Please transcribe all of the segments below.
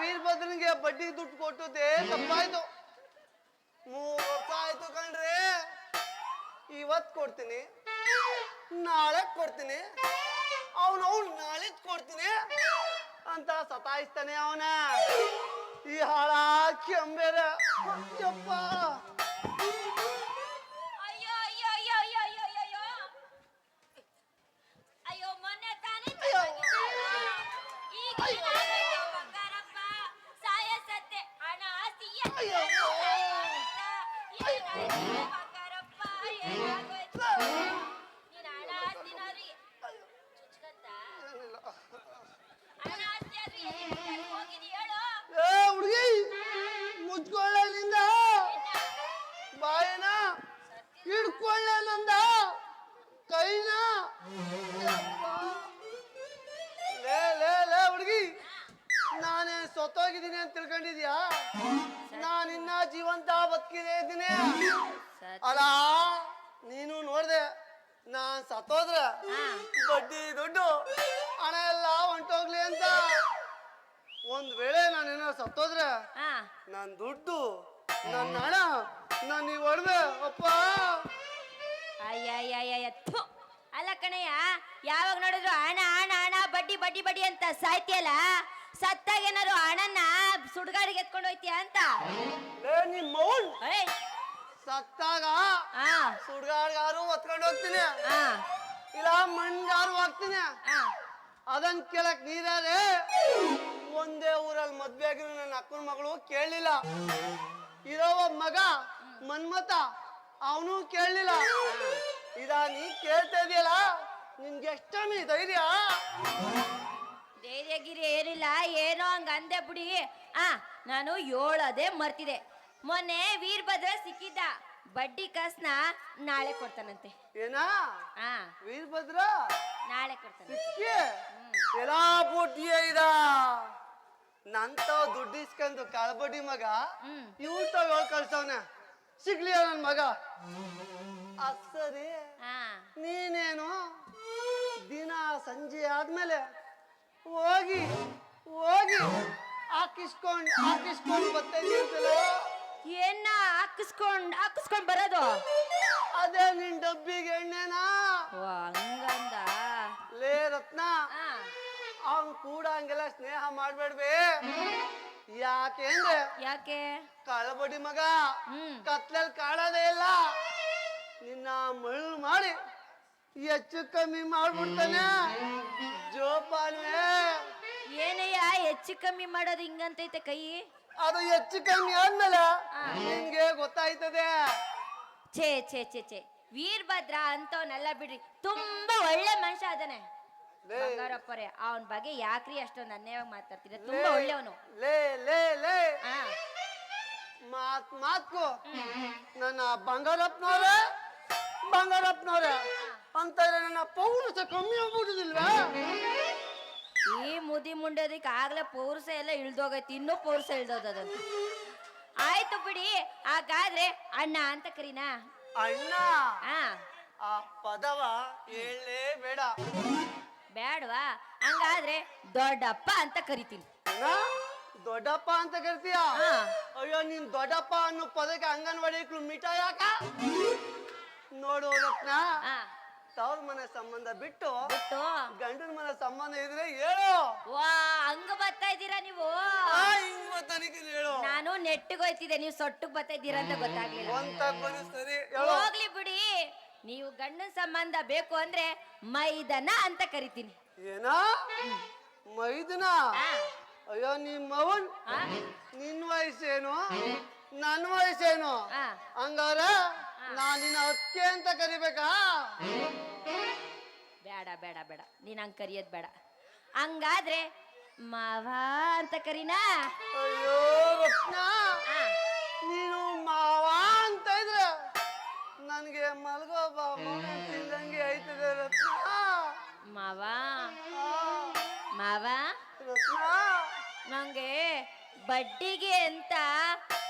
ವೀರಭದ್ರನಿಗೆ ಬಡ್ಡಿ ದುಡ್ಡು ಕೊಟ್ಟು ತಪ್ಪಾಯ್ತು. ಮೂರು ಆಯ್ತು ಕಣ್ರಿ. ಇವತ್ ಕೊಡ್ತೀನಿ. ನಾಳೆ ಕೊಡ್ತೀನಿ. ಅವನು ಅವ್ನು ನಾಳೆ ಕೊಡ್ತೀನಿ ಅಂತ ಸತಾಯಿಸ್ತಾನೆ ಅವನ. ಈ ಹಾಳ ಕೆಂಬೇರ. ಯಪ್ಪ ಸೊತ್ತೋಗಿದ್ದೀನಿ ಅಂತ ತಿಳ್ಕೊಂಡಿದ್ಯಾ? ನಾನಿನ್ನ ಜೀವಂತ ಬದುಕಿದೆ ಇದ್ದೀನಿ ಅಲ್ಲ ನೀನು ನೋಡ್ದೆ ನಾನ್ ಸತ್ತೋದ್ರ ಬಡ್ಡಿ ದುಡ್ಡು ಹಣ ಎಲ್ಲ ಹೊಂಟೋಗ್ಲಿ ಅಂತ. ಒಂದ್ ವೇಳೆ ನಾನೇನೋ ಸತ್ತೋದ್ರೆ ಹಾ. ನನ್ ದುಡ್ಡು ನನ್ನ ಹಣ ನಾನು ನೀವು ಹೊಡೆದೆ ಅಪ್ಪ. ಅಲ್ಲ ಕಣಯ್ಯ ಯಾವಾಗ ನೋಡಿದ್ರು ಹಣ ಹಣ ಹಣ ಬಡ್ಡಿ ಬಡ್ಡಿ ಬಡ್ಡಿ ಅಂತ ಸಾಯ್ತಿಯಲ್ಲ? ಸತ್ತಾಗ ಏನಾದ್ರು ಹಣನ ಸುಡ್ಗಾಡಿಗೆ ಎತ್ಕೊಂಡು ಹೋಯ್ತೀಯ ಅಂತ? ಲೇ ನಿಮ್ಮ ಮೌನ್! ಏಯ್! ಸತ್ತಾಗ ಆ. ಸುಡ್ಗಾಡ್ಗಾರು ಹೊತ್ಕೊಂಡು ಹೋಗ್ತೀನಿ. ಆ. ಇಲ್ಲ ಮಣ್ಗಾರು ಹೋಗ್ತೀನಿ ಆ. ಅದನ್ ಕೇಳಕ್ ನೀರೇ ಒಂದೇ ಊರಲ್ಲಿ ಮದ್ವೆ ಆಗಿರೋ ನನ್ನ ಅಕ್ಕನ ಮಗಳು ಕೇಳಲಿಲ್ಲ. ಇರೋ ಒಬ್ಬ ಮಗ ಮನ್ಮತ ಅವನು ಕೇಳಲಿಲ್ಲ. ಇದ ನೀ ಕೇಳ್ತಾ ಇದೆಯಲ್ಲ? ನಿನ್ಗೆ ಎಷ್ಟಮಿ ಧೈರ್ಯ? ಧೈರ್ಯಗಿರಿ ಏನಿಲ್ಲ ಏನೋ ಹಂಗ ಅಂದೆ ಬಿಡಿ. ಆ ನಾನು ಏಳೋದೇ ಮರ್ತಿದೆ ಮೊನ್ನೆ ವೀರಭದ್ರ ಸಿಕ್ಕಿದ್ದ ಬಡ್ಡಿ ಕಾಸ್ನ ನಾಳೆ ಕೊಡ್ತಾನಂತೆ. ಏನಾ? ಆ. ವೀರಭದ್ರ? ನಾಳೆ ಕೊಡ್ತಾನೆ ಸಿಕ್ಕಿ? ಎಲ್ಲಾ ಇದ. ನಂತ ದುಡ್ಡು ಇಸ್ಕೊಂಡು ಕಳ್ಬಡ್ಡಿ ಮಗ ಇವ್ರು ತಗೊಳ್ ಕಳ್ಸವ್ನೆ ಕಳ್ಸವ್ನ? ಸಿಗ್ಲಿ ನನ್ ಮಗ? ಅದ್ ಸರಿ ಆ. ನೀನೇನು ದಿನ ಸಂಜೆ ಆದ್ಮೇಲೆ ಹೋಗಿ ಹೋಗಿ. ಹಾಕಿಸ್ಕೊಂಡ್ ಹಾಕಿಸ್ಕೊಂಡ್ ಬರ್ತೀನಿ ಅಂತಲೋ. ಏನ ಹಾಕಿಸ್ಕೊಂಡ್ ಹಾಕಿಸ್ಕೊಂಡ್ ಬರೋದು? ಅದೇ ನಿನ್ ಡಬ್ಬಿಗೆ ಎಣ್ಣೆನಾ. ಓ ಹಂಗಂದ? ಲೇ ರತ್ನ ಆ ಅವ್ನ್ ಕೂಡ ಹಂಗೆಲ್ಲ ಸ್ನೇಹ ಮಾಡ್ಬೇಡ್ಬೇ ಯಾಕೆ ಅಂದ್ರೆ ಯಾಕೆ? ಕಳಬಡಿ ಮಗ ಹ್ಮ್. ಕತ್ಲಲ್ಲಿ ಕಾಣೋದೇ ಇಲ್ಲ. ನಿನ್ನ ಮಳ್ಳು ಮಾಡಿ ಹೆಚ್ಚು ಕಮ್ಮಿ ಮಾಡ್ಬಿಡ್ತಾನೆ. ಜೋಪಾನ್ವೇ. ಏನಯ್ಯ ಹೆಚ್ಚು ಕಮ್ಮಿ ಮಾಡೋದು ಹಿಂಗಂತೈತೆ ಕೈ. ಅದು ಹೆಚ್ಚು ಕಮ್ಮಿ ಆದ್ಮೇಲೆ ನಿಮ್ಗೆ ಗೊತ್ತಾಯ್ತದೆ. ಛೇ ಛೇ ಛೇ ಛೇ. ವೀರಭದ್ರ ಅಂತವನ್ನೆಲ್ಲ ಬಿಡ್ರಿ. ತುಂಬಾ ಒಳ್ಳೆ ಮನುಷ್ಯ ಅದಾನೆ ಲೇ, ಬಂಗಾರಪ್ಪರೇ ಅವನ ಬಗ್ಗೆ ಯಾಕ್ರಿ ಅಷ್ಟೊಂದು ಅನ್ಯಾಯವಾಗಿ ಮಾತಾಡ್ತೀರ? ತುಂಬಾ ಒಳ್ಳೆಯವನು. ಲೇ ಲೇ ಲೇ. ಆ ಮಾತ್ ಮಾತ್ಕು. ನನ್ನ ಬಂಗಾರಪ್ಪನವ್ರೆ ಬಂಗಾರಪ್ಪನವ್ರೆ. ಅಂತಾರೆ ನನ್ನ ಪೌರುಸ ಕಮ್ಮಿ ಆಗ್ಬಿಡುದಿಲ್ವಾ? ಈ ಮುದಿ ಮುಂಡೋದಕ್ಕೆ ಆಗ್ಲೇ ಪೌರುಷ ಎಲ್ಲ ಇಳ್ದೋಗೈತಿ ಇನ್ನೂ ಪೌರುಷ ಇಳ್ದೋದಂತ ಆಯ್ತು ಬಿಡಿ ಹಾಗಾದ್ರೆ ಅಣ್ಣ ಅಂತ ಕರೀನಾ? ಅಣ್ಣ? ಆ ಆ ಪದವ ಹೇಳೇ ಬೇಡ ಬೇಡವಾ ಹಂಗಾದ್ರೆ ದೊಡ್ಡಪ್ಪ ಅಂತ ಕರಿತೀನಿ? ದೊಡ್ಡಪ್ಪ ಅಂತ ಕರಿತೀಯ? ಹಾ. ಅಯ್ಯೋ ನಿನ್ ದೊಡ್ಡಪ್ಪ ಅನ್ನೋ ಪದಕ್ಕೆ ಅಂಗನವಾಡಿ ಮಿಠಾಯಿ ಯಾಕ ನೋಡು ರತ್ನ ಆ ತವ್ರ ಮನೆ ಸಂಬಂಧ ಬಿಟ್ಟು ಬಿಟ್ಟು? ಗಂಡನ ಮನೆ ಸಂಬಂಧ ಇದ್ರೆ ಹೇಳು. ವಾ ಹಂಗ ಬರ್ತಾ ಇದ್ದೀರಾ ನೀವು? ಆ, ಹಿಂಗ್ ಗೊತ್ತಾನಿಕೆ ಹೇಳು. ನಾನು ನೆಟ್ಟಿಗೆ ಹೋಯ್ತಿದ್ದೆ ನೀವು ಸೊಟ್ಟಿಗೆ ಬರ್ತಾ ಇದ್ದೀರಾ ಅಂತ ಗೊತ್ತಾಗ್ಲಿಲ್ಲ. ಒಂದ್ ತಪ್ಪನಿ ಸರಿ ಹೇಳು. ಹೋಗ್ಲಿ ಬಿಡಿ. ನೀವು ಗಂಡನ ಸಂಬಂಧ ಬೇಕು ಅಂದ್ರೆ ಮೈದನ ಅಂತ ಕರಿತೀನಿ. ಏನ? ಮೈದನ? ಆ, ಅಯ್ಯೋ ನಿಮ್ಮ ಆ, ನಿನ್ ವಯಸ್ಸೇನು? ನನ್ನ ವಯಸ್ಸೇನು? ಆ. ಹಂಗಾರ ನಾನ್ ನಿನ್ನ ಅತ್ತೆ ಅಂತ ಕರಿಬೇಕಾ? ಬೇಡ ಬೇಡ ಬೇಡ. ನೀನ್ ಹಂಗ್ ಕರಿಯೋದ್ ಬೇಡ. ಹಂಗಾದ್ರೆ ಮಾವ ಅಂತ ಕರೀನಾ? ಅಯ್ಯೋ ರತ್ನ. ಆ, ನೀನು ಮಾವ ಅಂತ ಇದ್ರೆ ನನ್ಗೆ ಮಲ್ಗೋ ಬಾಬು ತಿಂದಂಗೆ ಆಯ್ತದೆ ರತ್ನ. ಮಾವ. ಆ, ಮಾವ. ರತ್ನ. ನಂಗೆ ಬಡ್ಡಿಗೆ ಅಂತ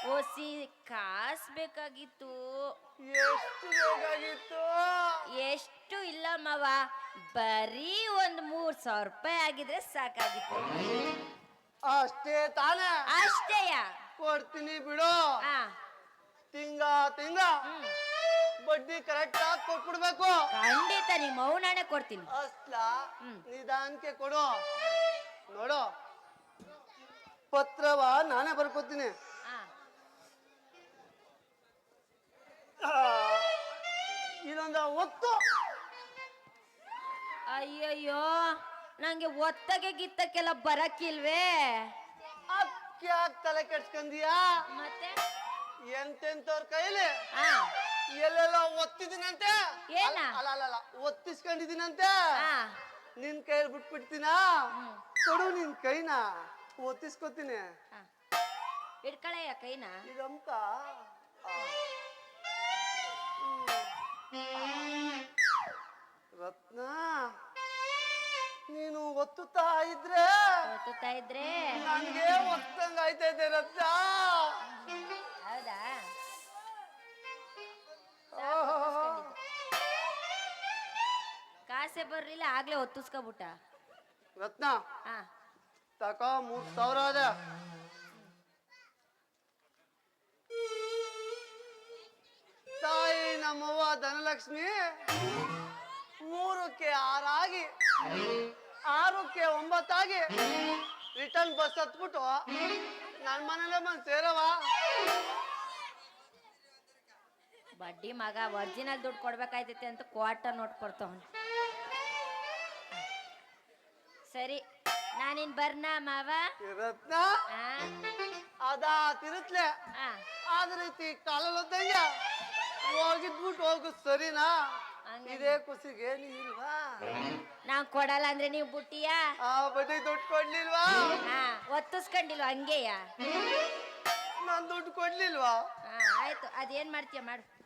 ಓಸಿ ಕಾಸ್ ಬೇಕಾಗಿತ್ತು ಎಷ್ಟು ಬೇಕಾಗಿತ್ತು? ಎಷ್ಟು ಇಲ್ಲ ಮಾವ. ಬರೀ ಒಂದ್ ಮೂರ್ ಸಾವಿರ ರೂಪಾಯಿ ಆಗಿದ್ರೆ ಸಾಕಾಗಿತ್ತು. ಅಷ್ಟೇ ತಾನ? ಅಷ್ಟೇಯ. ಕೊಡ್ತೀನಿ ಬಿಡು. ಆ ತಿಂಗ ತಿಂಗ. ಬಡ್ಡಿ ಕರೆಕ್ಟ್ ಆಗಿ ಕೊಟ್ಬಿಡ್ಬೇಕು. ಖಂಡಿತ ನಿಮ್ಮ ಮೌನಾಣೆ ಕೊಡ್ತೀನಿ. ಅಸ್ಲ ನಿಧಾನಕ್ಕೆ ಕೊಡು. ನೋಡು. ಪತ್ರವ ನಾನೇ ಬರ್ಕೋತೀನಿ. ಅಯ್ಯಯ್ಯೋ ನಂಗೆ ಒತ್ತಗೆ ಗಿತ್ತಕ್ಕೆಲ್ಲ ಬರಕ್ಕಿಲ್ವೇ? ತಲೆ ಕೆಡ್ಸ್ಕಂದಿಯಾ? ಮತ್ತೆ? ಎಂತೆಂತವ್ರ ಕೈಲಿ? ಆ ಎಲ್ಲೆಲ್ಲ ಒತ್ತಿದಿನಂತೆ ಏನ? ಅಲ್ಲ ಅಲ್ಲ ಅಲ್ಲ ಒತ್ತಿಸ್ಕೊಂಡಿದ್ದೀನಂತೆ? ಆ ನಿನ್ ಕೈಯಲ್ಲಿ ಬಿಟ್ಬಿಡ್ತೀನಾ. ಕೊಡು ನಿನ್ ಕೈನ ಒತ್ತಿಸ್ಕೊತೀನಿ. ಆ. ಇಡ್ಕಳಯ್ಯ ಕೈನ? ಇದಂತ ರತ್ನ. ನೀನು ಒತ್ತುತ್ತಾ ಇದ್ರೆ ಒತ್ತುತ್ತಾ ಇದ್ರೆ? ನನ್ಗೆ ಒತ್ತಂಗ ಆಯ್ತೈತೆ ರತ್ನ. ಹೌದಾ. ಕಾಸೆ ಬರ್ಲಿಲ್ಲ ಆಗ್ಲೇ ಒತ್ತಿಸ್ಕೊಬಿಟ್ಟ. ರತ್ನ ತಕ ಮೂರ್ ಸಾವಿರ ಅದ ತಾಯಿ ನಮ್ಮವ್ವ ಧನಲಕ್ಷ್ಮಿ. ಮೂರಕ್ಕೆ ಆರಾಗಿ ಆರಕ್ಕೆ ಒಂಬತ್ತಾಗಿ ರಿಟರ್ನ್ ಬಸ್ ಹತ್ಬಿಟ್ಟು ನನ್ ಮನೇಲೆ ಬಂದು ಸೇರವ ಬಡ್ಡಿ ಮಗ ಒರಿಜಿನಲ್ ದುಡ್ಡು ಕೊಡ್ಬೇಕಾಯ್ತೈತೆ ಅಂತ ಕ್ವಾರ್ಟರ್ ನೋಟ್ ಕೊಡ್ತಾವನ್ ಸರಿ ನಾನಿನ್ ಬರ್ನ ಮಾವ? ರತ್ನ ಆ? ಅದಾ ತಿರುತ್ಲೆ. ಆ. ಆದ ರೀತಿ ಕಾಲಲ್ಲೊದ್ದಂಗೆ ಹೋಗಿದ್ಬಿಟ್ಟು ಹೋಗು ಸರಿನಾ. ಇದೇ ಖುಷಿಗೆ ನೀ ಇಲ್ವಾ? ನಾನ್ ಕೊಡಲ್ಲ ಅಂದ್ರೆ ನೀವು ಬುಟ್ಟಿಯಾ? ಆ ಬಡ್ಡಿ ದುಡ್ಡು ಕೊಡ್ಲಿಲ್ವಾ? ಆ ಒತ್ತಿಸ್ಕೊಂಡಿಲ್ವ ಹಂಗೆಯಾ? ನಾನ್ ದುಡ್ಡು ಕೊಡ್ಲಿಲ್ವಾ? ಆ ಆಯ್ತು. ಅದೇನ್ ಮಾಡ್ತೀಯ ಮಾಡು.